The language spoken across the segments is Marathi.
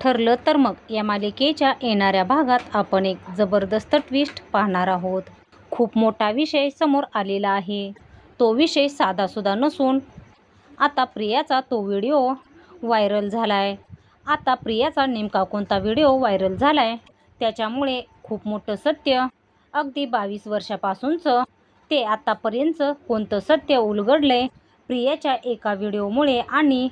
ठरलं तर मग या मालिकेच्या येणाऱ्या भागात आपण एक जबरदस्त ट्विस्ट पाहणार आहोत. खूप मोठा विषय समोर आलेला आहे. तो विषय साधासुद्धा नसून आता प्रियाचा तो व्हिडिओ व्हायरल झाला आहे आता प्रियाचा नेमका कोणता व्हिडिओ व्हायरल झाला आहे त्याच्यामुळे खूप मोठं सत्य अगदी बावीस वर्षापासूनचं ते आतापर्यंतचं कोणतं सत्य उलगडलंय प्रियाच्या एका व्हिडिओमुळे आणि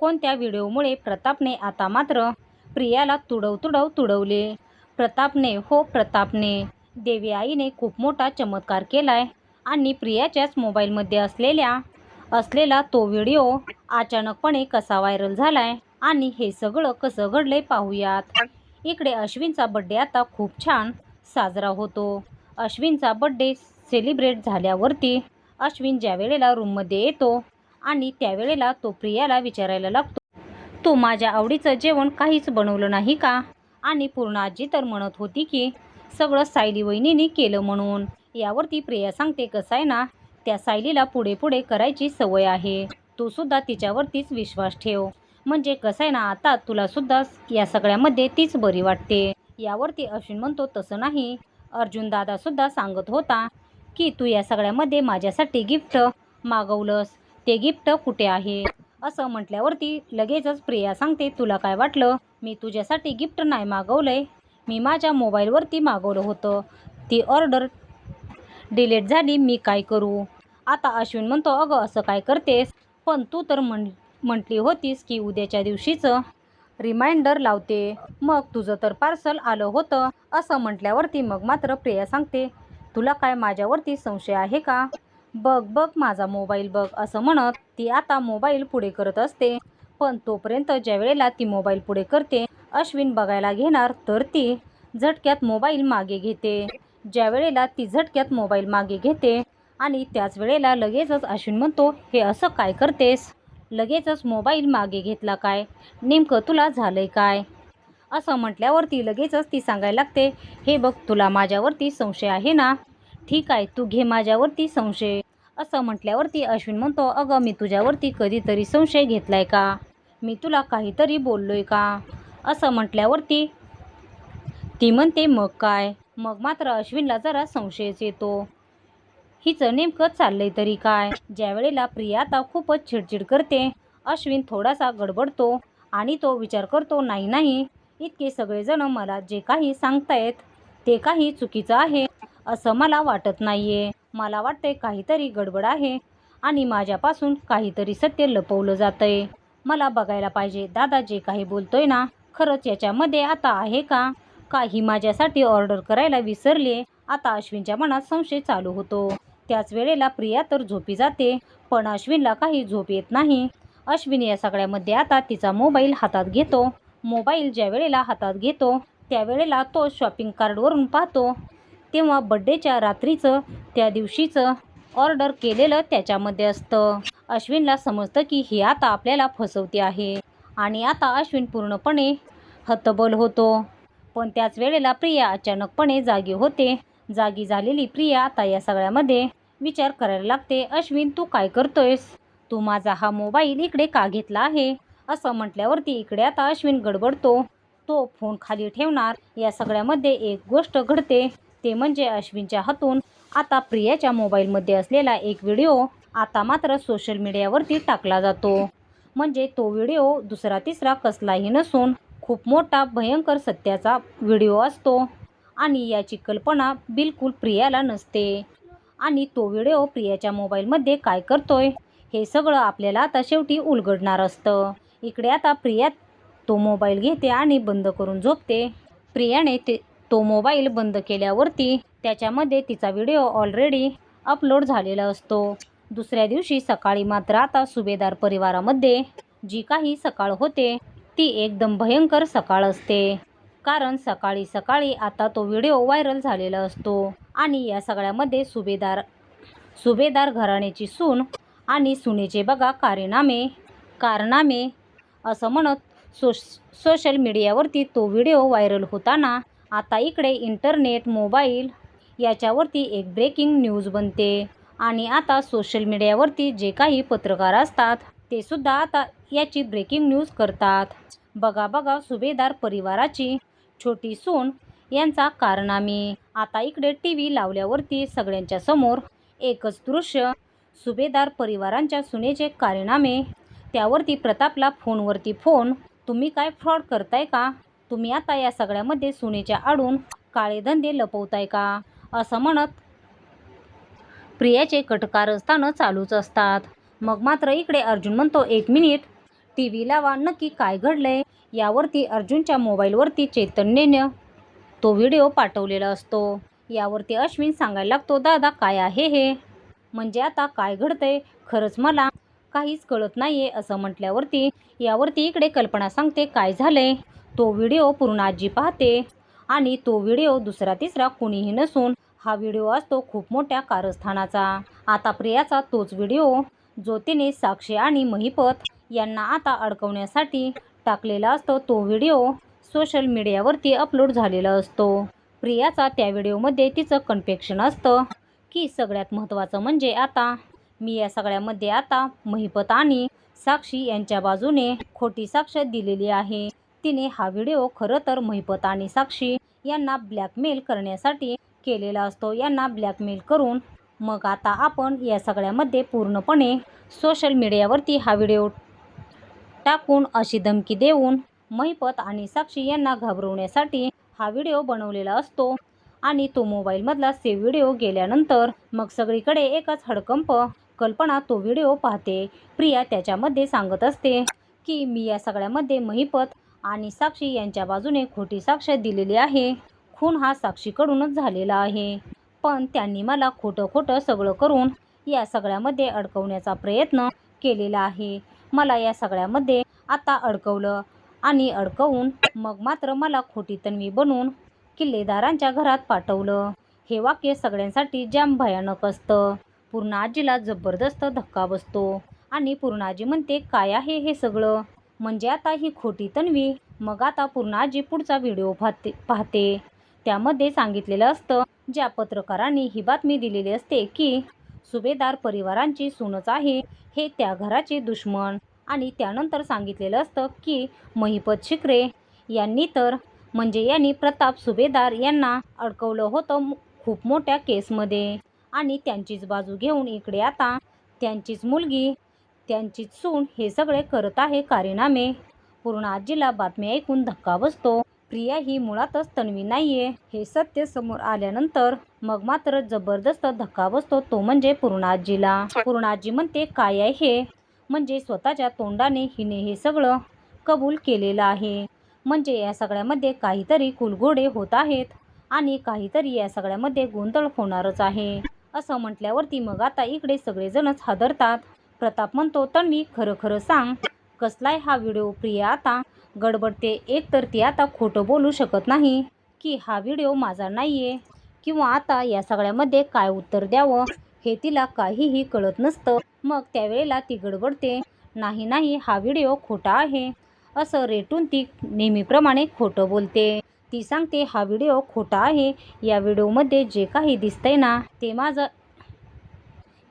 कोणत्या व्हिडिओमुळे प्रतापने आता मात्र प्रियाला तुडव तुडव तुडवले. प्रतापने हो प्रतापने देवी आईने खूप मोठा चमत्कार केलाय आणि प्रियाच्याच मोबाईलमध्ये असलेल्या असलेला तो व्हिडिओ अचानकपणे कसा व्हायरल झालाय आणि हे सगळं कसं घडले पाहूयात. इकडे अश्विनचा बड्डे आता खूप छान साजरा होतो. अश्विनचा बड्डे सेलिब्रेट झाल्यावरती अश्विन ज्या वेळेला रूममध्ये येतो आणि त्यावेळेला तो प्रियाला विचारायला लागतो तू माझ्या आवडीचं जेवण काहीच बनवलं नाही का? आणि पूर्ण आजी तर म्हणत होती की सगळं सायली वहिनीने केलं म्हणून. यावरती प्रिया सांगते कसं आहे ना त्या सायलीला पुढे पुढे करायची सवय आहे. तू सुद्धा तिच्यावरतीच विश्वास ठेव. म्हणजे कसं आहे ना आता तुला सुद्धा या सगळ्यामध्ये तीच बरी वाटते. यावरती अश्विन म्हणतो तसं नाही. अर्जुन दादा सुद्धा सांगत होता की तू या सगळ्यामध्ये माझ्यासाठी गिफ्ट मागवलंस. ते गिफ्ट कुठे आहे? असं म्हटल्यावरती लगेचच प्रिया सांगते तुला काय वाटलं? मी तुझ्यासाठी गिफ्ट नाही मागवलंय. मी माझ्या मोबाईलवरती मागवलं होतं. ती ऑर्डर डिलीट झाली मी काय करू? आता अश्विन म्हणतो अगं असं काय करतेस? पण तू तर म्हण म्हटली होतीस की उद्याच्या दिवशीचं रिमाइंडर लावते. मग तुझं तर पार्सल आलं होतं. असं म्हटल्यावरती मग मात्र प्रिया सांगते तुला काय माझ्यावरती संशय आहे का? बघ बघ माझा मोबाईल बघ असं म्हणत ती आता मोबाईल पुढे करत असते. पण तोपर्यंत ज्या वेळेला ती मोबाईल पुढे करते अश्विन बघायला घेणार तर ती झटक्यात मोबाईल मागे घेते. ज्या वेळेला ती झटक्यात मोबाईल मागे घेते आणि त्याच वेळेला लगेचच अश्विन म्हणतो हे असं काय करतेस? लगेचच मोबाईल मागे घेतला काय? नेमकं तुला झालंय काय? असं म्हटल्यावरती लगेचच ती सांगायला लागते हे बघ तुला माझ्यावरती संशय आहे ना? ठीक आहे तू घे माझ्यावरती संशय. असं म्हटल्यावरती अश्विन म्हणतो अगं मी तुझ्यावरती कधीतरी संशय घेतलाय का? मी तुला काहीतरी बोललोय का? असं म्हटल्यावरती ती म्हणते मग काय? मग मात्र अश्विनला जरा संशयच येतो. हिचं नेमकं चाललंय तरी काय? ज्या वेळेला प्रिया आता खूपच चिडचिड करते अश्विन थोडासा गडबडतो आणि तो विचार करतो नाही नाही इतके सगळेजण मला जे काही सांगतायत ते काही चुकीचं आहे. असं मला वाटत नाहीये. मला वाटते काहीतरी गडबड आहे आणि माझ्यापासून काहीतरी सत्य लपवलं जातंय. मला बघायला पाहिजे दादा जे काही बोलतोय ना खरंच याच्यामध्ये आता आहे का? काही माझ्यासाठी ऑर्डर करायला विसरले. आता अश्विनच्या मनात संशय चालू होतो. त्याच वेळेला प्रिया तर झोपी जाते पण अश्विनला काही झोप येत नाही. अश्विन या सगळ्यामध्ये आता तिचा मोबाईल हातात घेतो. मोबाईल ज्या वेळेला हातात घेतो त्यावेळेला तो शॉपिंग कार्डवरून पाहतो. तेव्हा बड्डेच्या रात्रीचं त्या दिवशीचं ऑर्डर केलेलं त्याच्यामध्ये असतं. अश्विनला समजतं की ही आता आपल्याला फसवते आहे. आणि आता अश्विन पूर्णपणे हतबल होतो. पण त्याच वेळेला प्रिया अचानकपणे जागी होते. जागी झालेली प्रिया आता या सगळ्यामध्ये विचार करायला लागते अश्विन तू काय करतोयस? तू माझा हा मोबाईल इकडे का घेतला आहे? असं म्हटल्यावरती इकडे आता अश्विन गडबडतो. तो फोन खाली ठेवणार. या सगळ्यामध्ये एक गोष्ट घडते. ते म्हणजे अश्विनच्या हातून. आता प्रियाच्या मोबाईलमध्ये असलेला एक व्हिडिओ आता मात्र सोशल मीडियावरती टाकला जातो. म्हणजे तो व्हिडिओ दुसरा तिसरा कसलाही नसून खूप मोठा भयंकर सत्याचा व्हिडिओ असतो. आणि याची कल्पना बिलकुल प्रियाला नसते. आणि तो व्हिडिओ प्रियाच्या मोबाईलमध्ये काय करतोय? हे सगळं आपल्याला आता शेवटी उलगडणार असतं. इकडे आता प्रिया तो मोबाईल घेते आणि बंद करून झोपते. प्रियाने ते तो मोबाईल बंद केल्यावरती त्याच्यामध्ये तिचा व्हिडिओ ऑलरेडी अपलोड झालेला असतो. दुसऱ्या दिवशी सकाळी मात्र आता सुभेदार परिवारामध्ये जी काही सकाळ होते ती एकदम भयंकर सकाळ असते. कारण सकाळी सकाळी आता तो व्हिडिओ व्हायरल झालेला असतो आणि या सगळ्यामध्ये सुभेदार सुभेदार घराण्याची सून आणि सुनेचे बघा कारनामे कारनामे असं म्हणत सोश सोशल मीडियावरती तो व्हिडिओ व्हायरल होताना आता इकडे इंटरनेट मोबाईल याच्यावरती एक ब्रेकिंग न्यूज बनते. आणि आता सोशल मीडियावरती जे काही पत्रकार असतात ते सुद्धा आता याची ब्रेकिंग न्यूज करतात. बघा बघा सुभेदार परिवाराची छोटी सून यांचा कारनामे. आता इकडे टी व्ही लावल्यावरती सगळ्यांच्या समोर एकच दृश्य सुभेदार परिवारांच्या सुनेचे कारनामे. त्यावरती प्रतापला फोनवरती फोन. तुम्ही काय फ्रॉड करताय का? तुम्ही आता या सगळ्यामध्ये सुनेच्या आडून काळे धंदे लपवताय का? असं म्हणत प्रियाचे कटकारस्थानं चालूच असतात. मग मात्र इकडे अर्जुन म्हणतो एक मिनिट टी व्ही लावा नक्की काय घडलंय यावरती अर्जुनच्या मोबाईलवरती चैतन्यनं तो व्हिडिओ पाठवलेला असतो. यावरती अश्विन सांगायला लागतो दादा काय आहे हे? म्हणजे आता काय घडतंय? खरंच मला काहीच कळत नाही आहे असं म्हटल्यावरती यावरती इकडे कल्पना सांगते काय झालंय? तो व्हिडिओ पूर्ण आजी पाहते आणि तो व्हिडिओ दुसरा तिसरा कुणीही नसून हा व्हिडिओ असतो खूप मोठ्या कारस्थानाचा. आता प्रियाचा तोच व्हिडिओ जो तिने साक्षी आणि महिपत यांना आता अडकवण्यासाठी टाकलेला असतो तो व्हिडिओ सोशल मीडियावरती अपलोड झालेला असतो. प्रियाचा त्या व्हिडिओमध्ये तिचं कन्फेक्शन असतं की सगळ्यात महत्त्वाचं म्हणजे आता. मी या सगळ्यामध्ये आता महिपत आणि साक्षी यांच्या बाजूने खोटी साक्ष दिलेली आहे. तिने हा व्हिडिओ खरं तर महिपत आणि साक्षी यांना ब्लॅकमेल करण्यासाठी केलेला असतो. यांना ब्लॅकमेल करून मग आता आपण या सगळ्यामध्ये पूर्णपणे सोशल मीडियावरती हा व्हिडिओ टाकून अशी धमकी देऊन महिपत आणि साक्षी यांना घाबरवण्यासाठी हा व्हिडिओ बनवलेला असतो. आणि तो मोबाईलमधला सेव्ह व्हिडिओ गेल्यानंतर मग सगळीकडे एकच हडकंप कल्पना तो व्हिडिओ पाहते. प्रिया त्याच्यामध्ये सांगत असते की मी या सगळ्यामध्ये महिपत आणि साक्षी यांच्या बाजूने खोटी साक्ष दिलेली आहे. खून हा साक्षीकडूनच झालेला आहे. पण त्यांनी मला खोटं खोटं सगळं करून या सगळ्यामध्ये अडकवण्याचा प्रयत्न केलेला आहे. मला या सगळ्यामध्ये आता अडकवलं आणि अडकवून मग मात्र मला खोटी तन्वी बनवून किल्लेदारांच्या घरात पाठवलं. हे वाक्य सगळ्यांसाठी जाम भयानक असतं. पूर्ण आजीला जबरदस्त धक्का बसतो. आणि पूर्ण आजी म्हणते काय आहे हे सगळं? म्हणजे आता ही खोटी तन्वी. मग आता पूर्ण आजी पुढचा व्हिडिओ पाहते पाहते. त्यामध्ये सांगितलेलं असतं ज्या पत्रकारांनी ही बातमी दिलेली असते की सुभेदार परिवारांची सूनच आहे हे त्या घराचे दुश्मन. आणि त्यानंतर सांगितलेलं असतं की महिपत शिकरे यांनी तर म्हणजे यांनी प्रताप सुभेदार यांना अडकवलं होतं खूप मोठ्या केसमध्ये. आणि त्यांचीच बाजू घेऊन इकडे आता त्यांचीच मुलगी त्यांची सून हे सगळे करत आहे कारनामे. पूर्ण आजीला बातमी ऐकून धक्का बसतो. प्रिया ही मुळातच तन्वी नाहीये. हे सत्य समोर आल्यानंतर मग मात्र जबरदस्त धक्का बसतो तो म्हणजे पूर्ण पूर्णाजी पूर्ण म्हणते काय आहे हे? म्हणजे स्वतःच्या तोंडाने हिने हे सगळं कबूल केलेलं आहे. म्हणजे या सगळ्यामध्ये काहीतरी कुलघोडे होत आहेत आणि काहीतरी या सगळ्यामध्ये गोंधळ होणारच आहे. असं म्हटल्यावरती मग आता इकडे सगळेजणच हादरतात. प्रताप म्हणतो तन्वी खरं खरं सांग कसलाय हा व्हिडिओ प्रिया आता? गडबडते एक तर ती आता खोटं बोलू शकत नाही की हा व्हिडिओ माझा नाही आहे किंवा आता या सगळ्यामध्ये काय उत्तर द्यावं हे तिला काहीही कळत नसतं. मग त्यावेळेला ती गडबडते नाही नाही हा व्हिडिओ खोटा आहे. असं रेटून ती नेहमीप्रमाणे खोटं बोलते. ती सांगते हा व्हिडिओ खोटा आहे. या व्हिडिओमध्ये जे काही दिसतंय ना ते माझं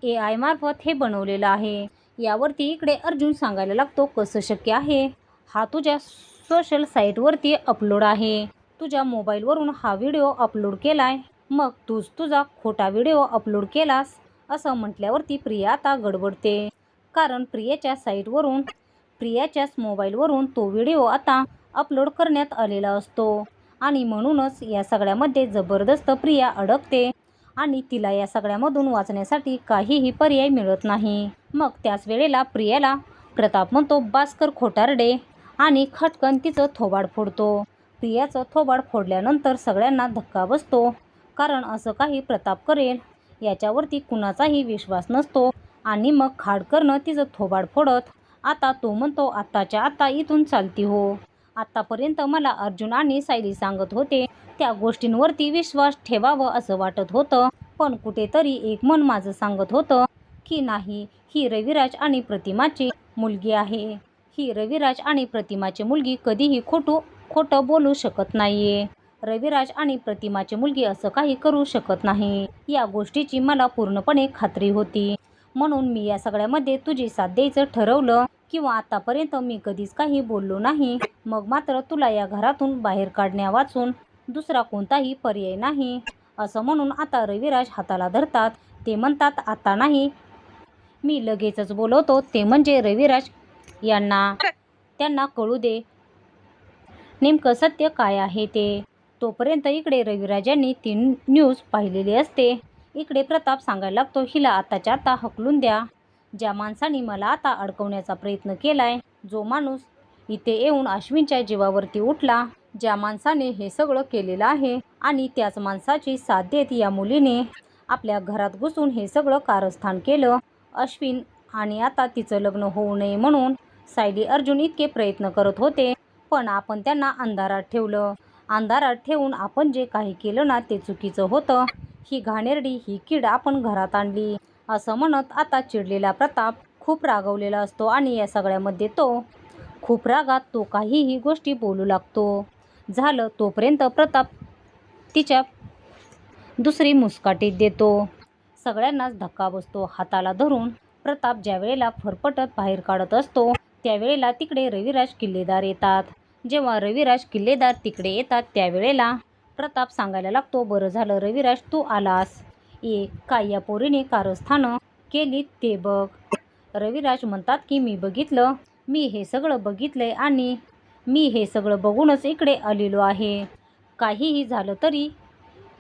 ए आय मार्फत हे बनवलेलं आहे. यावरती इकडे अर्जुन सांगायला लागतो कसं शक्य आहे. हा तुझ्या सोशल साईटवरती अपलोड आहे. तुझ्या मोबाईलवरून हा व्हिडिओ अपलोड केलाय. मग तूच तुझा खोटा व्हिडिओ अपलोड केलास असं म्हटल्यावरती प्रिया आता गडबडते. कारण प्रियाच्या साईटवरून प्रियाच्याच मोबाईलवरून तो व्हिडिओ आता अपलोड करण्यात आलेला असतो. आणि म्हणूनच या सगळ्यामध्ये जबरदस्त प्रिया अडकते. आणि तिला या सगळ्यामधून वाचण्यासाठी काहीही पर्याय मिळत नाही. मग त्याच वेळेला प्रियाला प्रताप म्हणतो बास्कर खोटारडे. आणि खटकन तिचं थोबाड फोडतो. प्रियाचं थोबाड फोडल्यानंतर सगळ्यांना धक्का बसतो. कारण असं काही प्रताप करेल याच्यावरती कुणाचाही विश्वास नसतो. आणि मग खाडकरनं तिचं थोबाड फोडत आता तो म्हणतो आत्ताच्या आत्ता इथून चालती हो. आत्तापर्यंत मला अर्जुन आणि सायली सांगत होते त्या गोष्टींवरती विश्वास ठेवावं असं वाटत होतं. पण कुठेतरी एक मन माझं सांगत होतं की नाही ही रविराज आणि प्रतिमाची मुलगी आहे. ही रविराज आणि प्रतिमाची मुलगी कधीही खोटू खोटं बोलू शकत नाहीये. रविराज आणि प्रतिमाची मुलगी असं काही करू शकत नाही. या गोष्टीची मला पूर्णपणे खात्री होती. म्हणून मी या सगळ्यामध्ये तुझी साथ द्यायचं ठरवलं किंवा आतापर्यंत मी कधीच काही बोललो नाही. मग मात्र तुला या घरातून बाहेर काढण्या वाचून दुसरा कोणताही पर्याय नाही. असं म्हणून आता रविराज हाताला धरतात. ते म्हणतात आता नाही. मी लगेचच बोलवतो ते म्हणजे रविराज यांना त्यांना कळू दे. नेमकं सत्य काय आहे ते? तोपर्यंत इकडे रविराजांनी ती न्यूज पाहिलेली असते. इकडे प्रताप सांगायला लागतो हिला आताच्या आता हकलून द्या. ज्या माणसाने मला आता अडकवण्याचा प्रयत्न केलाय जो माणूस इथे येऊन अश्विनच्या जीवावरती उठला ज्या माणसाने हे सगळं केलेलं आहे आणि त्याच माणसाची साथ देत या मुलीने आपल्या घरात घुसून हे सगळं कारस्थान केलं. अश्विन आणि आता तिचं लग्न होऊ नये म्हणून सायली अर्जुन इतके प्रयत्न करत होते पण आपण त्यांना अंधारात ठेवलं. अंधारात ठेवून आपण जे काही केलं ना ते चुकीचं होतं. ही घाणेरडी ही कीड आपण घरात आणली. असं म्हणत आता चिडलेला प्रताप खूप रागवलेला असतो आणि या सगळ्यामध्ये तो खूप रागात तो काहीही गोष्टी बोलू लागतो. झालं तोपर्यंत प्रताप तिच्या दुसरी मुस्काटीत देतो. सगळ्यांनाच धक्का बसतो. हाताला धरून प्रताप ज्या वेळेला फरफटत बाहेर काढत असतो त्यावेळेला तिकडे रविराज किल्लेदार येतात. जेव्हा रविराज किल्लेदार तिकडे येतात त्यावेळेला प्रताप सांगायला लागतो बरं झालं रविराज तू आलास. ये काय या पोरीने कारस्थानं केली ते बघ. रविराज म्हणतात की मी बघितलं. मी हे सगळं बघितलंय आणि मी हे सगळं बघूनच इकडे आलेलो आहे. काहीही झालं तरी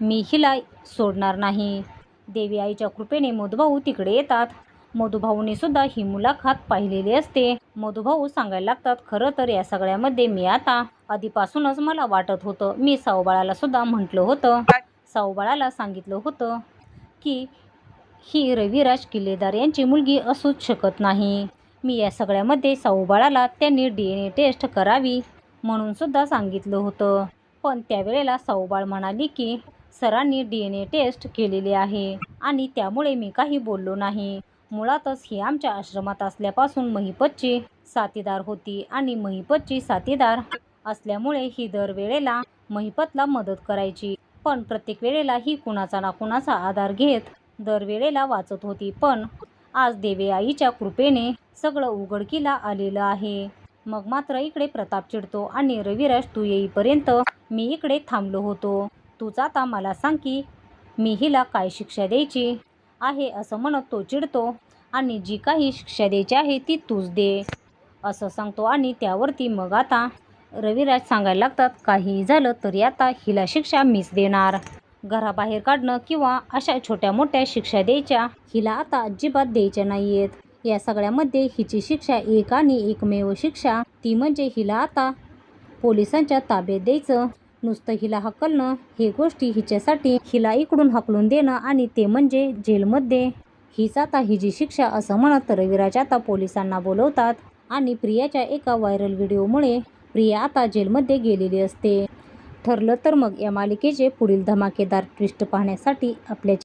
मी हिला सोडणार नाही. देवी आईच्या कृपेने मधुभाऊ तिकडे येतात. मधुभाऊने सुद्धा ही मुलाखत पाहिलेली असते. मधुभाऊ सांगायला लागतात खरं तर या सगळ्यामध्ये मी आता आधीपासूनच मला वाटत होतं. मी साऊबाळाला सुद्धा म्हटलं होतं. साऊबाळाला सांगितलं होतं की ही रविराज किल्लेदार यांची मुलगी असूच शकत नाही. मी या सगळ्यामध्ये साऊबाळाला त्यांनी डी एन ए टेस्ट करावी म्हणून सुद्धा सांगितलं होतं. पण त्यावेळेला साऊबाळ म्हणाली की सरांनी डी एन ए टेस्ट केलेली आहे आणि त्यामुळे मी काही बोललो नाही. मुळातच ही आमच्या आश्रमात असल्यापासून महिपतची साथीदार होती आणि महिपतची साथीदार असल्यामुळे ही दरवेळेला महिपतला मदत करायची. पण प्रत्येक वेळेला ही कुणाचा ना कुणाचा आधार घेत दरवेळेला वाचत होती. पण आज देवे आईच्या कृपेने सगळं उघडकीला आलेलं आहे. मग मात्र इकडे प्रताप चिडतो आणि रविराज तू येईपर्यंत मी इकडे थांबलो होतो. तूच आता मला सांग की मी हिला काय शिक्षा द्यायची आहे असं म्हणत तो चिडतो आणि जी काही शिक्षा द्यायची आहे ती तूच दे असं सांगतो आणि त्यावरती मग आता रविराज सांगायला लागतात काही झालं तरी आता हिला शिक्षा मीच देणार. घराबाहेर काढणं किंवा अशा छोट्या मोठ्या शिक्षा द्यायच्या हिला आता अजिबात द्यायच्या नाहीयेत. या सगळ्यामध्ये हिची शिक्षा एक आणि एकमेव शिक्षा ती म्हणजे हिला आता पोलिसांच्या ताब्यात द्यायचं. नुसतं हिला हकलणं हे गोष्टी हिच्यासाठी हिला इकडून हकलून देणं आणि ते म्हणजे जेलमध्ये. हीच आता हिची शिक्षा असं म्हणत रविराज आता पोलिसांना बोलवतात आणि प्रियाच्या एका व्हायरल व्हिडिओमुळे प्रिया आता जेलमध्ये गेलेली असते. ठरलं तर मग या मालिकेचे पुढील धमाकेदार ट्विस्ट पाहण्यासाठी आपल्या